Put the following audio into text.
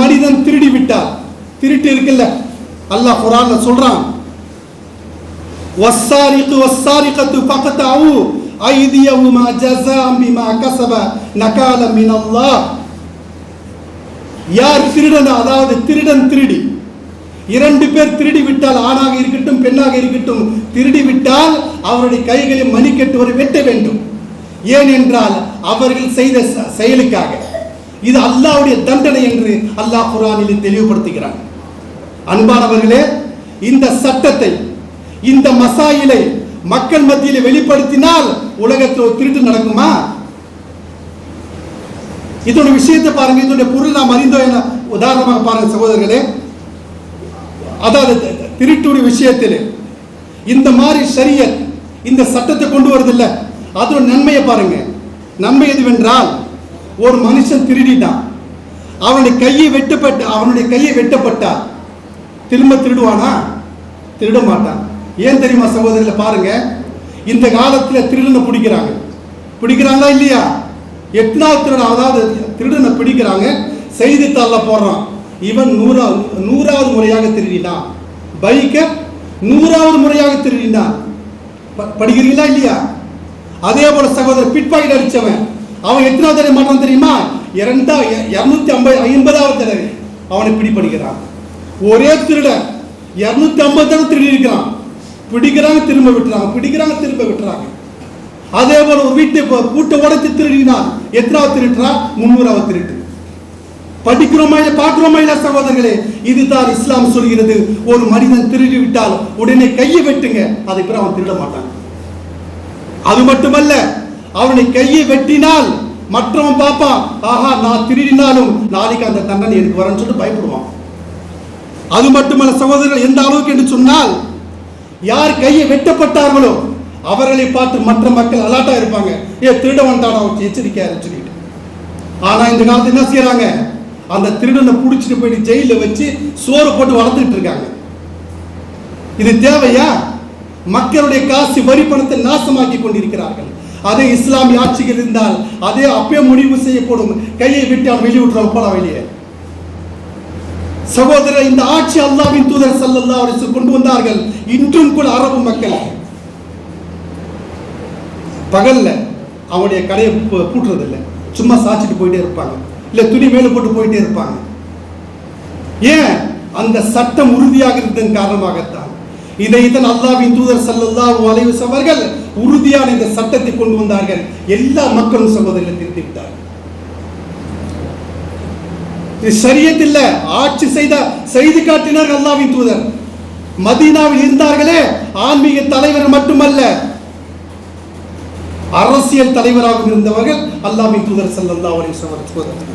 மனிதன் திருடி விட்டார் திருட்டு இருக்குல்ல? அல்லாஹ் குரான்ல சொல்றான். வஸ்ஸாரிக்கு வஸ்ஸாரிக்கத்து பக்கத்தாவு ஐதியவுமா ஜஸாம் பிமா நகால மினல்லாஹ். யார் திருடன்? அதாவது திருடன் திருடி. இரண்டு பேர் திருடி விட்டால் ஆணாக இருக்கட்டும் பெண்ணாக இருக்கட்டும் திருடி விட்டால் அவருடைய கைகளை மணிக்கட்டுவரை வெட்ட வேண்டும். ஏனென்றால் அவர்கள் செய்த செயலுக்காக. இது அல்லாவுடைய தண்டனை என்று அல்லாஹ் குரானில் தெளிவுபடுத்துகிறார் அன்பானவர்களே இந்த சட்டத்தை இந்த மசாயிலை மக்கள் மத்தியில் வெளிப்படுத்தினால் உலகத்தில் ஒரு திருட்டு நடக்குமா? இதோட விஷயத்தை பாருங்க இதோட பொருள் நாம் அறிந்தோ என உதாரணமாக பாருங்க சகோதரர்களே. அதாவது திருட்டுடைய விஷயத்தில் இந்த மாதிரி சரியல் இந்த சட்டத்தை கொண்டு வருதில்ல. அதோட நன்மையை பாருங்க. நன்மை எதுவென்றால் ஒரு மனுஷன் திருடிட்டான். அவனுடைய கையை வெட்டப்பட்ட அவனுடைய கையை வெட்டப்பட்டா திரும்ப திருடுவானா? திருட மாட்டான் ஏன் தெரியுமா சகோதரில் பாருங்க. இந்த காலத்தில் திருடனை பிடிக்கிறாங்க. பிடிக்கிறாங்களா இல்லையா? எத்தனாவது திருடன் அதாவது திருடனை பிடிக்கிறாங்க. செய்தித்தாளில் போடுறான். இவன் நூறாவது நூறாவது முறையாக திருடினான். பைக்கை நூறாவது முறையாக திருடினான். ப- படிக்கிறீங்களா இல்லையா? அதே போல சகோதரர் பிட் அடித்தவன் அவன் எத்தனாவது தடவை மாட்டான் தெரியுமா? இரண்டா இரநூத்தி ஐம்பது ஐம்பதாவது தடவை அவனை பிடிப்படுகிறான் ஒரே திருடன் இரநூத்தி ஐம்பது தடவை திருடி இருக்கிறான். பிடிக்கிறாங்க திரும்ப விட்டுறாங்க. பிடிக்கிறாங்க திரும்ப விட்டுறாங்க. அதே போல ஒரு வீட்டை கூட்ட உடச்சி உடைத்து திருடினான். எத்தனாவது திருட்டுறான் முன்னூறாவது திருட்டு. படிக்கிறோமா இல்லை பார்க்கிறோமா இல்லை சகோதரர்களே? இதுதான் இஸ்லாம் சொல்கிறது. ஒரு மனிதன் திருடி விட்டால் உடனே கையை வெட்டுங்க. அதை பிறகு அவன் திருட மாட்டான். அது மட்டுமல்ல அவனை கையை வெட்டினால் மற்றவன் பார்ப்பான். ஆஹா நான் திருடினாலும் நாளைக்கு அந்த தண்டனை எனக்கு வரேன்னு சொல்லிட்டு பயப்படுவான். அது மட்டுமல்ல சகோதரர்கள் எந்த அளவுக்கு என்று சொன்னால் யார் கையை வெட்டப்பட்டார்களோ அவர்களை பார்த்து மற்ற மக்கள் அலாட்டா இருப்பாங்க. ஏ திருட வந்தாடா அவன் எச்சரிக்கையா சொல்லிட்டு. ஆனா இந்த காலத்துல என்ன செய்யறாங்க? அந்த திருடனை பிடிச்சிட்டு போயிட்டு ஜெயில வச்சு சோறு போட்டு வளர்த்துட்டு இருக்காங்க. இது தேவையா? மக்களுடைய காசு வரி பணத்தை நாசமாக்கி கொண்டிருக்கிறார்கள். அதே இஸ்லாமிய ஆட்சிகள் இருந்தால் அதே அப்பே முடிவு செய்யப்படும். கையை விட்டு அவன் வெளியே போல வெளியே. சகோதரர் இந்த ஆட்சி அல்லாவின் தூதர் சல்லல்லா அவரை கொண்டு வந்தார்கள். இன்றும் கூட அரபு மக்கள். பகல்ல அவனுடைய கடையை கூட்டுறதில்லை பூட்டுறதில்லை. சும்மா சாச்சிட்டு போயிட்டே இருப்பாங்க. இல்ல துணி மேலே போட்டு போயிட்டே இருப்பாங்க. ஏன்? அந்த சட்டம் உறுதியாக இருந்ததன் காரணமாகத்தான். இதைத்தான் அல்லாவின் தூதர் ஸல்லல்லாஹு அலைவஸ் அவர்கள் உறுதியான இந்த சட்டத்தை கொண்டு வந்தார்கள். எல்லா மக்களும் சகோதரில் திருத்தி விட்டார்கள். இது ஆட்சி செய்த செய்து காட்டினார் அல்லாவின் தூதர். மதீனாவில் இருந்தார்களே ஆன்மீக தலைவர் மட்டுமல்ல அரசியல் தலைவராக இருந்தவர்கள் அல்லாவின் தூதர் சல்லல்லா அலைவஸ் அவர்கள்.